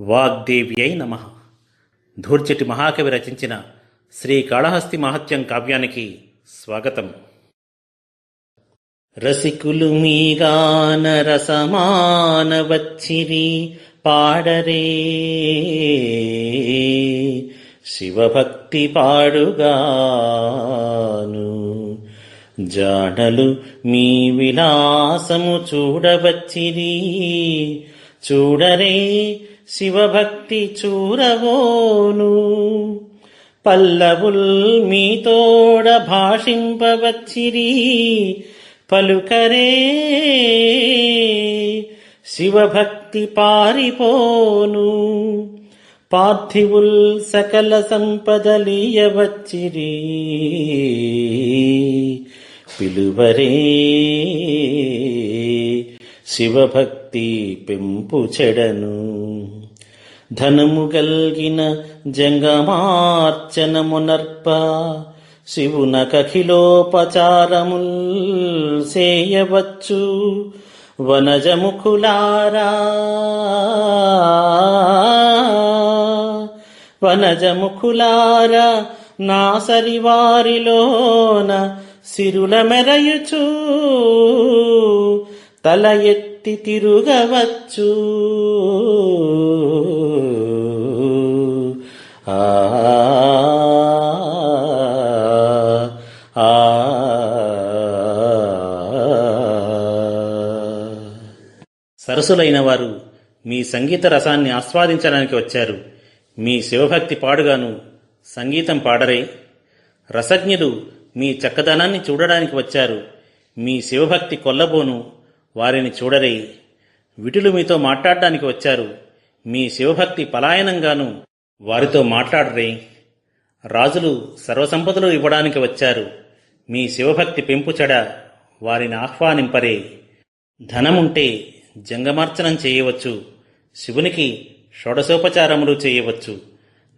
వాగ్దేవ్యై నమ. ధూర్చటి మహాకవి రచించిన శ్రీ కాళహస్తి మహత్యం కావ్యానికి స్వాగతం. రసికులు మీగాన రసమాన వచ్చిరి పాడరే. శివభక్తి పాడుగాను. జాడలు మీ విలాసము చూడవచ్చిరి. చూడరే శివభక్తి చూరవోను. పల్లవుల్ మీతోడ భాషింపవచ్చిరి పలుకరే. శివభక్తి పారిపోను. పార్థివుల్ సకల సంపదలియవచ్చిరి పిలువరే. శివభక్తి పెంపు చెడను. ధనము గల్గిన జంగమార్చనమునర్ప శివునకఖిలోపచారముల్ సేయవచ్చు. వనజముఖులారా వనజముఖులారా నా సరివారిలోన సిరుల మెరయుచూ తల ఎత్తి తిరుగవచ్చు. ఆ ఆ సరసులైన వారు మీ సంగీత రసాన్ని ఆస్వాదించడానికి వచ్చారు. మీ శివభక్తి పాడుగాను సంగీతం పాడరే. రసజ్ఞులు మీ చక్కదనాన్ని చూడడానికి వచ్చారు. మీ శివభక్తి కొల్లబోను. వారిని చూడరే విటులు మీతో మాట్లాడడానికి వచ్చారు. మీ శివభక్తి పలాయనంగాను వారితో మాట్లాడరే. రాజులు సర్వసంపదలు ఇవ్వడానికి వచ్చారు. మీ శివభక్తి పెంపుచడ వారిని ఆహ్వానింపరే. ధనముంటే జంగమార్చనం చేయవచ్చు. శివునికి షోడశోపచారములు చేయవచ్చు.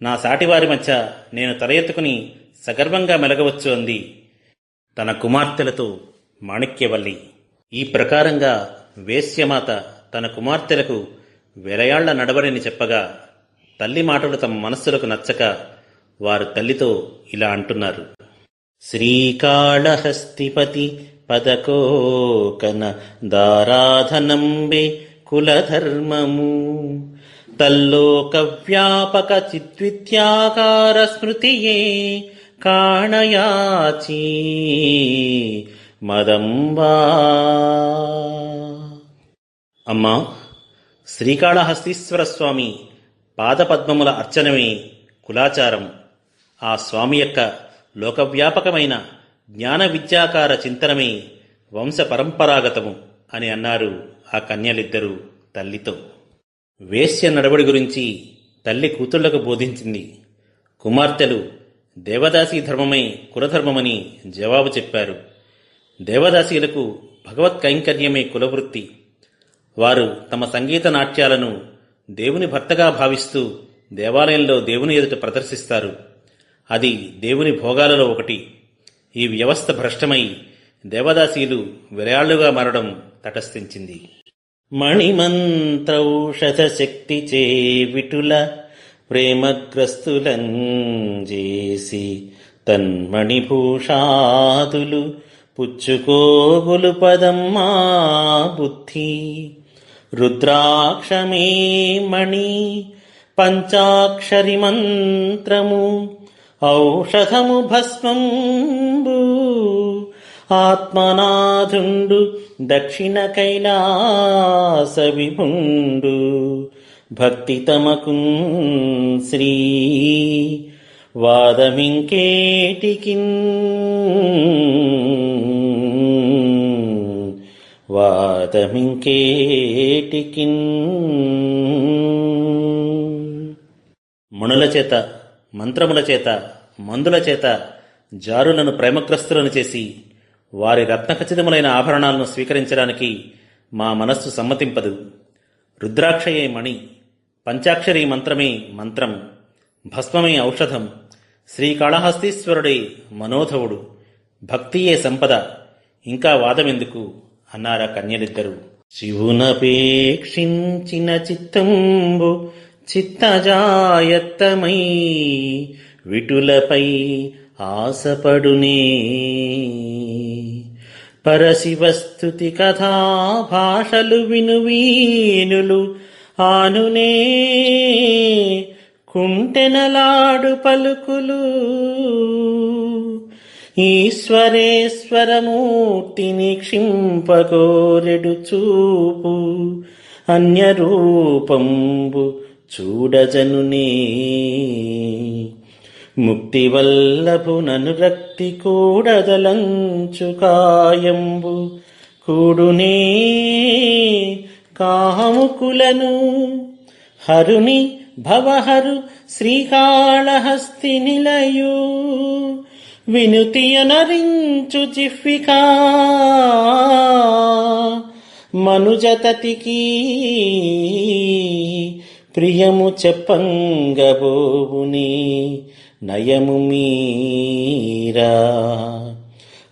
నా సాటివారి మధ్య నేను తల ఎత్తుకుని సగర్వంగా మెలగవచ్చు అంది. తన కుమార్తెలతో మాణిక్యవల్లి. ఈ ప్రకారంగా వేశ్యమాత తన కుమార్తెలకు వెలయాళ్ళ నడవడిని చెప్పగా తల్లి మాటలు తమ మనస్సులకు నచ్చక వారు తల్లితో ఇలా అంటున్నారు. శ్రీకాళహస్తిపతి పదకోకన దారాధనంబే కులధర్మము. తల్లోక వ్యాపక చిద్విద్యాకార స్మృతియే కాణయాచీ. మదంబా. అమ్మా శ్రీకాళహస్తీశ్వర స్వామి పాదపద్మముల అర్చనమే కులాచారం. ఆ స్వామి యొక్క లోకవ్యాపకమైన జ్ఞాన విద్యాకార చింతనమే వంశ పరంపరాగతము అని అన్నారు ఆ కన్యలిద్దరూ తల్లితో. వేశ్య నడవడి గురించి తల్లి కూతుళ్ళకు బోధించింది. కుమార్తెలు దేవదాసీ ధర్మమే కులధర్మమని జవాబు చెప్పారు. దేవదాసీలకు భగవత్ కైంకర్యమే కులవృత్తి. వారు తమ సంగీత నాట్యాలను దేవుని భర్తగా భావిస్తూ దేవాలయంలో దేవుని ఎదుట ప్రదర్శిస్తారు. అది దేవుని భోగాలలో ఒకటి. ఈ వ్యవస్థ భ్రష్టమై దేవదాసీలు విరాళ్ళుగా మారడం తటస్థించింది. మణిమంత్రౌషధ శక్తి చే విటుల ప్రేమగ్రస్తులంజేసి తన్మణిభూషాదులు పుచ్చుకోగులు పదమ్మా బుద్ధి. రుద్రాక్షమే మణి పంచాక్షరి మంత్రము ఔషధము భస్మంబు. ఆత్మనాథుండు దక్షిణ కైలాస విభుండు భక్తి తమకు శ్రీ వాదమింకేటికిన్? వాదమింకేటికిన్? మణుల చేత మంత్రముల చేత మందుల చేత జారులను ప్రేమగ్రస్తులను చేసి వారి రత్నఖచితములైన ఆభరణాలను స్వీకరించడానికి మా మనస్సు సమ్మతింపదు. రుద్రాక్షయే మణి పంచాక్షరి మంత్రమే మంత్రం భస్మమే ఔషధం. శ్రీకాళహస్తీశ్వరుడే మనోధవుడు. భక్తియే సంపద. ఇంకా వాదమెందుకు? అన్నారా కన్యలిద్దరు. శివునపేక్షించిన చిత్తంబు చిత్తజాయత్తమై విటులపై ఆశపడునే. పరశివస్తుతి కథా భాషలు వినువీనులు ఆనునే. కుంటెనలాడు పలుకులు. ఈశ్వరేశ్వరమూర్తిని క్షింపకోరెడు చూపు అన్యరూపంబు చూడజనునే. ముక్తి వల్లభునను రక్తి కూడదలంచు కాయంబు కూడునే. కాముకులను హరుని భవహరు శ్రీకాళహస్తి నిలయు వినుతియనరించు జిహ్వికా మనుజతతికి. ప్రియము చెప్పంగబోవుని నయము మీరా.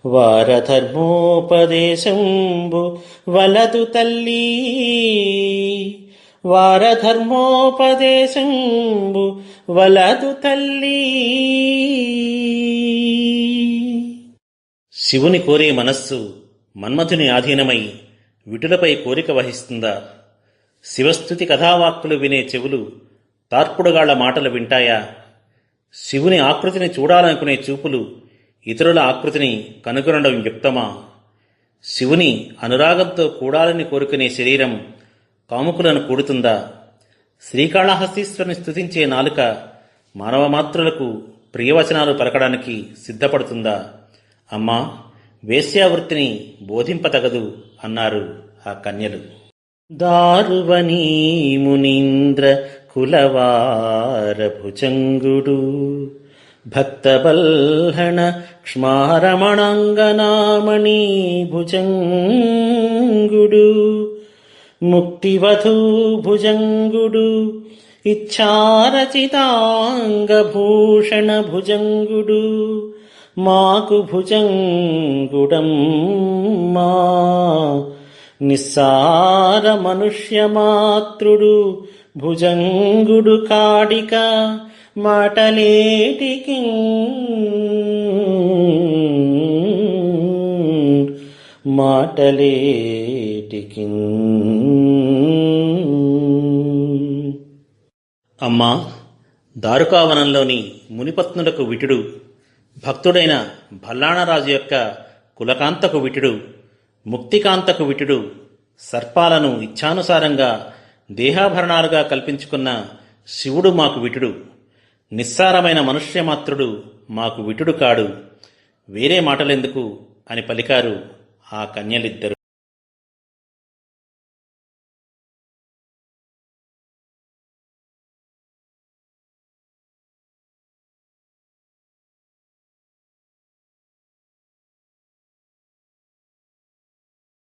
వారధర్మోపదేశంబు వలదు తల్లి. వారధర్మోపదేశంబు వలదు తల్లి. శివుని కోరే మనస్సు మన్మథుని ఆధీనమై విటులపై కోరిక వహిస్తుందా? శివస్థుతి కథావాక్కులు వినే చెవులు తార్పుడుగాళ్ళ మాటలు వింటాయా? శివుని ఆకృతిని చూడాలనుకునే చూపులు ఇతరుల ఆకృతిని కనుగొనడం యుక్తమా? శివుని అనురాగంతో కూడాలని కోరుకునే శరీరం కాముకులను కూడుతుందా? శ్రీకాళహస్తీశ్వరుని స్థుతించే నాలుక మానవ మాత్రులకు ప్రియవచనాలు పలకడానికి సిద్ధపడుతుందా? అమ్మా వేశ్యావృత్తిని బోధింపతగదు అన్నారు ఆ కన్యలు. దారువనీ మునీంద్ర కులవార భుజంగుడు భక్తబల్హణ క్ష్మారమణాంగనామణి భుజంగుడు ముక్తివధూ భుజంగుడు ఇచ్చారచితాంగభూషణ భుజంగుడు మాకు భుజంగుడమ్మా నిస్సార మనుష్యమాతృడు భుజంగుడు కాడిక మాటలేటికి. మాటలే మాటలేటికి అమ్మా దారుకావనంలోని మునిపత్నులకు విటుడు భక్తుడైన భల్లాణరాజు యొక్క కులకాంతకు విటుడు ముక్తికాంతకు విటుడు సర్పాలను ఇచ్ఛానుసారంగా దేహాభరణాలుగా కల్పించుకున్న శివుడు మాకు విటుడు. నిస్సారమైన మనుష్యమాత్రుడు మాకు విటుడు కాడు. వేరే మాటలెందుకు అని పలికారు ఆ కన్యలిద్దరు.